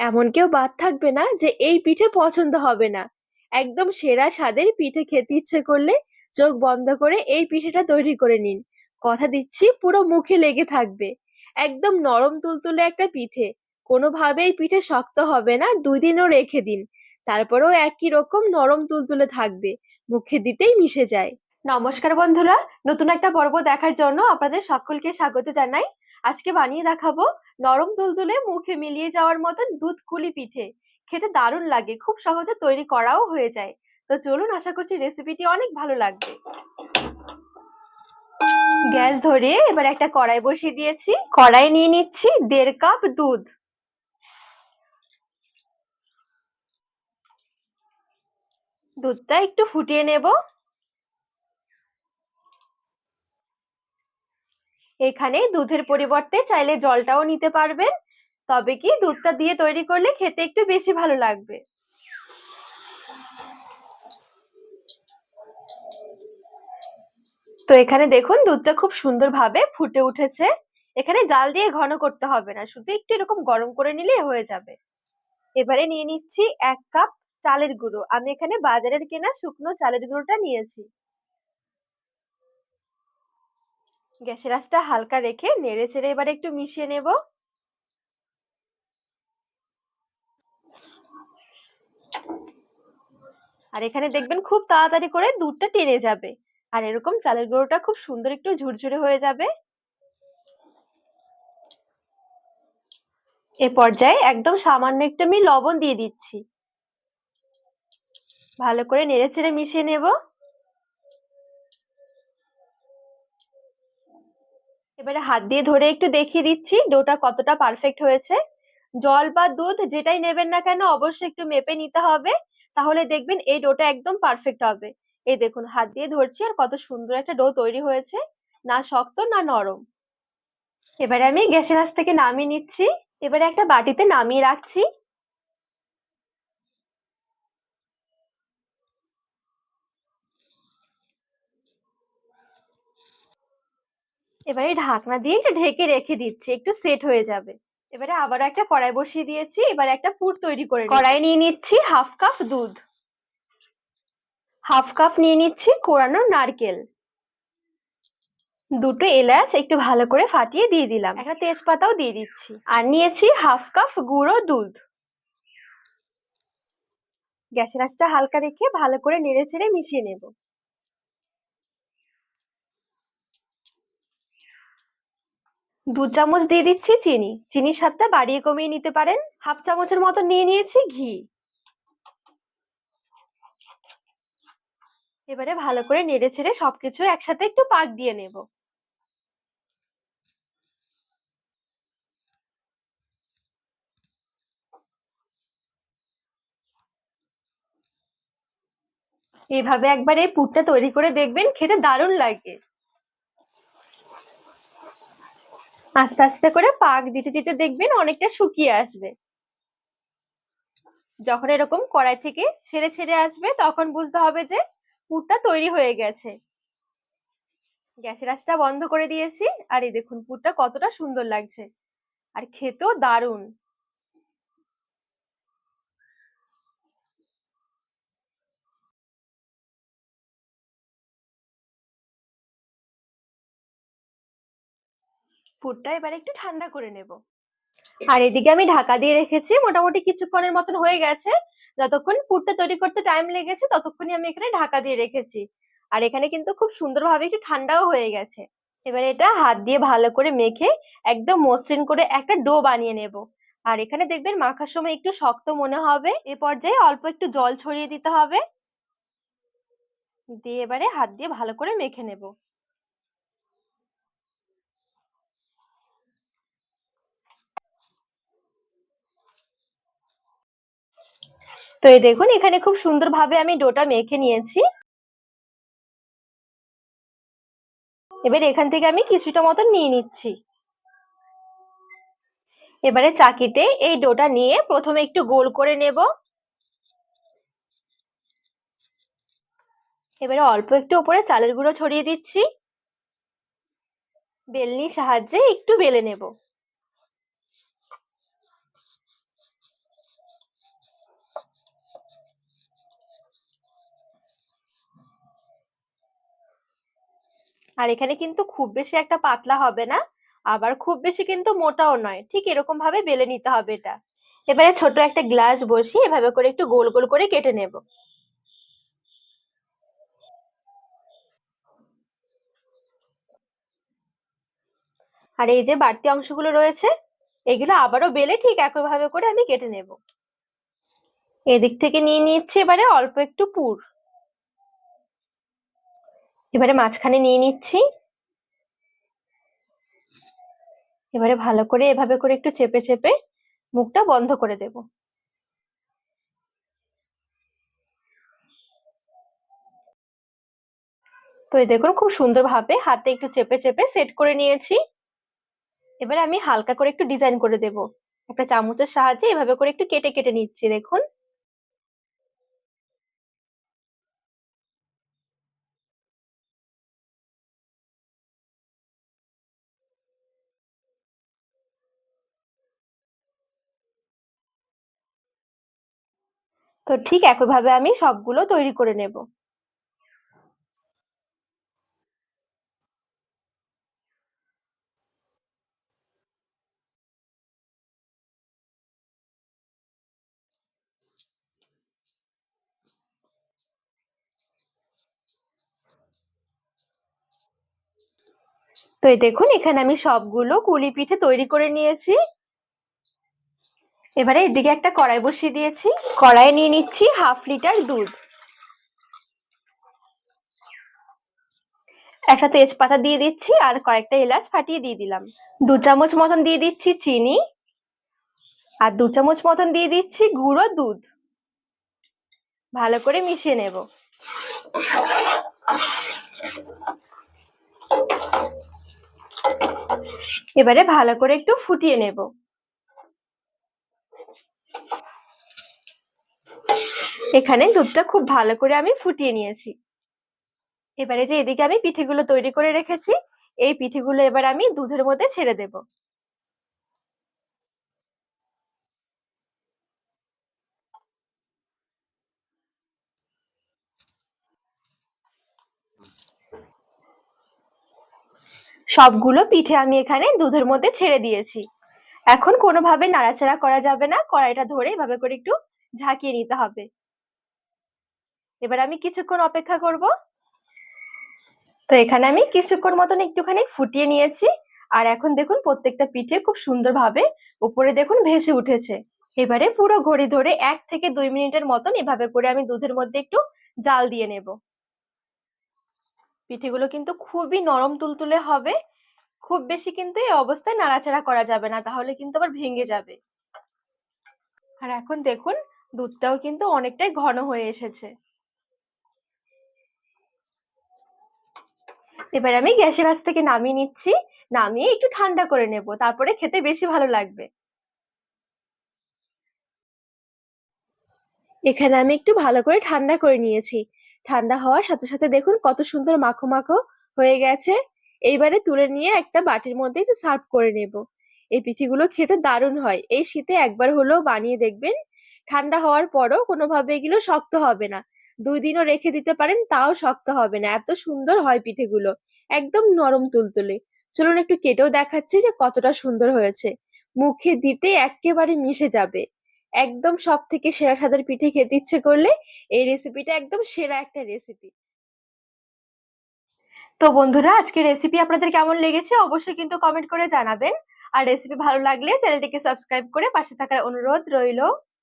এমন কেউ বাদ থাকবে না যে এই পিঠে পছন্দ হবে না। একদম সেরা স্বাদের পিঠে খেতে ইচ্ছে করলে চোখ বন্ধ করে এই পিঠেটা তৈরি করে নিন। কথা দিচ্ছি, পুরো মুখে লেগে থাকবে। একদম নরম তুলতুলে একটা পিঠে। কোনোভাবেই পিঠে শক্ত হবে না, দুই দিনও রেখে দিন। তারপরেও একই রকম নরম তুলতুলে থাকবে। মুখে দিতেই মিশে যায়। নমস্কার বন্ধুরা, নতুন একটা পর্ব দেখার জন্য আপনাদের সকলকে স্বাগত জানাই। আজকে বানিয়ে দেখাবো নরম তুলতুলে মুখে মিলিয়ে যাওয়ার মতন দুধ কুলি পিঠে। খেতে দারুণ লাগে, খুব সহজে তৈরি করাও হয়ে যায়। তো চলুন, আশা করছি রেসিপিটি অনেক ভালো লাগবে। গ্যাস ধরিয়ে এবার একটা কড়াই বসিয়ে দিয়েছি। কড়াই নিয়ে নিচ্ছি দেড় কাপ দুধ। দুধটা একটু ফুটিয়ে নেব। এখানে দুধের পরিবর্তে চাইলে জলটাও নিতে পারবেন। তবে কি দুধটা দিয়ে তৈরি করলে খেতে একটু বেশি ভালো লাগবে। তো এখানে দেখুন দুধটা খুব সুন্দরভাবে ফুটে উঠেছে। এখানে জাল দিয়ে ঘন করতে হবে না, শুধু একটু এরকম গরম করে নিলে হয়ে যাবে। এবারে নিয়ে নিচ্ছি এক কাপ চালের গুঁড়ো। আমি এখানে বাজারের কেনা শুকনো চালের গুঁড়োটা নিয়েছি। গ্যাসের আঁচটা হালকা রেখে নেড়ে চেড়ে এবারে একটু মিশিয়ে নেব। আর এখানে দেখবেন খুব তাড়াতাড়ি করে দুধটা টেনে যাবে। আর এরকম চালের গুঁড়োটা খুব সুন্দর একটু ঝুরঝুরে হয়ে যাবে। এ পর্যায়ে একদম সামান্য একটু আমি লবণ দিয়ে দিচ্ছি। ভালো করে নেড়ে চেড়ে মিশিয়ে নেব। এবারে হাত দিয়ে ধরে একটু দেখিয়ে দিচ্ছি, ডোটা কতটা পারফেক্ট হয়েছে। জল বা দুধ যেটাই নেবেন না কেন অবশ্যই একটু মেপে নিতে হবে, তাহলে দেখবেন এই ডোটা একদম পারফেক্ট হবে। এই দেখুন, হাত দিয়ে ধরছি আর কত সুন্দর একটা ডো তৈরি হয়েছে, না শক্ত, না নরম। এবারে আমি গ্যাসের আঁচ থেকে নামিয়ে নিচ্ছি, এবারে একটা বাটিতে নামিয়ে রাখছি। এবারে ঢাকনা দিয়ে একটু ঢেকে রেখে দিচ্ছি একটু সেট হয়ে যাবে। এবারে আবার একটা কড়াই বসিয়ে দিয়েছি এবারে একটা পুর তৈরি করে কড়াই নিয়ে নিচ্ছি হাফ কাপ দুধ। হাফ কাপ নিয়ে নিচ্ছি কোরানো নারকেল। দুটো এলাচ একটু ভালো করে ফাটিয়ে দিয়ে দিলাম। একটা তেজপাতাও দিয়ে দিচ্ছি। আর নিয়েছি হাফ কাপ গুঁড়ো দুধ। গ্যাসের আঁচটা হালকা রেখে ভালো করে নেড়ে চেড়ে মিশিয়ে নেব। দু চামচ দিয়ে দিচ্ছি চিনি। চিনির স্বাদটা বাড়িয়ে কমিয়ে নিতে পারেন। হাফ চামচের মতো নিয়ে নিয়েছি ঘি। এবারে ভালো করে নেড়ে ছেড়ে সবকিছু একসাথে একটু পাক দিয়ে নেব। এভাবে একবার এই পুরটা তৈরি করে দেখবেন খেতে দারুণ লাগে। আস্তে আস্তে করে পাক দিতে দিতে দেখবেন অনেকটা শুকিয়ে আসবে। যখন এরকম কড়াই থেকে ছেড়ে ছেড়ে আসবে, তখন বুঝতে হবে যে পুরটা তৈরি হয়ে গেছে। গ্যাসের আঁচটা বন্ধ করে দিয়েছি। আর এই দেখুন পুরটা কতটা সুন্দর লাগছে। আর খেতেও দারুণ। পুরটা এবার একটু ঠান্ডা করে নেব। আর এদিকে আমি ঢাকা দিয়ে রেখেছি, মোটামুটি কিছুক্ষণের মতন হয়ে গেছে। যতক্ষণ পুরটা তৈরি করতে টাইম লেগেছে, ততক্ষণই আমি এখানে ঢাকা দিয়ে রেখেছি। আর এখানে কিন্তু খুব সুন্দরভাবে একটু ঠান্ডাও হয়ে গেছে। এবার এটা হাত দিয়ে ভালো করে মেখে একদম মসৃণ করে একটা ডো বানিয়ে নেব। আর এখানে দেখবেন মাখার সময় একটু শক্ত মনে হবে। এ পর্যায়ে অল্প একটু জল ছড়িয়ে দিতে হবে। দিয়ে এবারে হাত দিয়ে ভালো করে মেখে নেব। তো এই দেখুন, এখানে খুব সুন্দরভাবে আমি ডোটা মেখে নিয়েছি। এবার এখান থেকে আমি কিছুটা মতন নিয়ে নিচ্ছি। এবারে চাকিতে এই ডোটা নিয়ে প্রথমে একটু গোল করে নেব। এবারে অল্প একটু উপরে চালের গুঁড়ো ছড়িয়ে দিচ্ছি। বেলনির সাহায্যে একটু বেলে নেব। আর এখানে কিন্তু খুব বেশি একটা পাতলা হবে না, আবার খুব বেশি কিন্তু মোটাও নয়। ঠিক এরকম ভাবে বেলে নিতে হবে এটা। এবারে ছোট একটা গ্লাস বসিয়ে এভাবে করে একটু গোল গোল করে কেটে নেব। আর এই যে বাড়তি অংশগুলো রয়েছে, এগুলো আবারও বেলে ঠিক একইভাবে করে আমি কেটে নেব। এদিক থেকে নিয়ে নিচ্ছি এবারে অল্প একটু পুর। এবারে মাঝখানে নিয়ে নিচ্ছি। এবারে ভালো করে এভাবে করে একটু চেপে চেপে মুখটা বন্ধ করে দেব। তো এই দেখুন খুব সুন্দরভাবে হাতে একটু চেপে চেপে সেট করে নিয়েছি। এবারে আমি হালকা করে একটু ডিজাইন করে দেব। একটা চামচের সাহায্যে এভাবে করে একটু কেটে কেটে নিচ্ছি, দেখুন। তো ঠিক একইভাবে আমি সবগুলো তৈরি করে নেব। তো এই দেখুন, এখানে আমি সবগুলো কুলি পিঠে তৈরি করে নিয়েছি। এবারে এদিকে একটা কড়াই বসিয়ে দিয়েছি। কড়াইয়ে নিয়ে নিচ্ছি হাফ লিটার দুধ। একটা তেজপাতা দিয়ে দিচ্ছি আর কয়েকটা এলাচ ফাটিয়ে দিয়ে দিলাম। দু চামচ মতন দিয়ে দিচ্ছি চিনি। আর দু চামচ মতন দিয়ে দিচ্ছি গুঁড়ো দুধ। ভালো করে মিশিয়ে নেব। এবারে ভালো করে একটু ফুটিয়ে নেব। এখানে দুধটা খুব ভালো করে আমি ফুটিয়ে নিয়েছি। এবারে যে এদিকে আমি পিঠেগুলো তৈরি করে রেখেছি, এই পিঠেগুলো এবার আমি দুধের মধ্যে ছেড়ে দেব। সবগুলো পিঠে আমি এখানে দুধের মধ্যে ছেড়ে দিয়েছি। এখন কোনোভাবে নাড়াচাড়া করা যাবে না, কড়াইটা ধরে এভাবে করে একটু ঝাঁকিয়ে নিতে হবে। এবার আমি কিছুক্ষণ অপেক্ষা করব। তো এখানে আমি কিছুক্ষণ মতন একটুখানি ফুটিয়ে নিয়েছি। আর এখন দেখুন, প্রত্যেকটা পিঠে খুব সুন্দরভাবে উপরে দেখুন ভেসে উঠেছে। এবারে পুরো ঘড়ি ধরে এক থেকে দুই মিনিটের মতন এভাবে করে আমি দুধের মধ্যে একটু জাল দিয়ে নেব। পিঠেগুলো কিন্তু খুবই নরম তুলতুলে হবে। খুব বেশি কিন্তু এই অবস্থায় নাড়াচাড়া করা যাবে না, তাহলে কিন্তু আবার ভেঙে যাবে। আর এখন দেখুন, দুধটাও কিন্তু অনেকটাই ঘন হয়ে এসেছে। এবার আমি গ্যাসের আঁচ থেকে নামিয়ে নিচ্ছি। নামিয়ে একটু ঠান্ডা করে নেব, তারপরে খেতে বেশি ভালো লাগবে। এখানে আমি একটু ভালো করে ঠান্ডা করে নিয়েছি। ঠান্ডা হওয়ার সাথে সাথে দেখুন কত সুন্দর মাখো মাখো হয়ে গেছে। এইবারে তুলে নিয়ে একটা বাটির মধ্যে একটু সার্ভ করে নেব। এই পিঠেগুলো খেতে দারুণ হয়। এই শীতে একবার হলেও বানিয়ে দেখবেন। ঠান্ডা হওয়ার পরও কোনোভাবে এগুলো শক্ত হবে না। দুই দিনও রেখে দিতে পারেন, তাও শক্ত হবে না। এত সুন্দর হয় পিঠেগুলো, একদম নরম তুলতুলে। চলুন একটু কেটেও দেখাচ্ছি যে কতটা সুন্দর হয়েছে। মুখে দিতে একেবারে মিশে যাবে। একদম সব থেকে সেরা স্বাদের পিঠে খেতে ইচ্ছে করলে এই রেসিপিটা একদম সেরা একটা রেসিপি তো বন্ধুরা, আজকের রেসিপি আপনাদের কেমন লেগেছে অবশ্যই কিন্তু কমেন্ট করে জানাবেন। আর রেসিপি ভালো লাগলে চ্যানেলটিকে সাবস্ক্রাইব করে পাশে থাকার অনুরোধ রইল।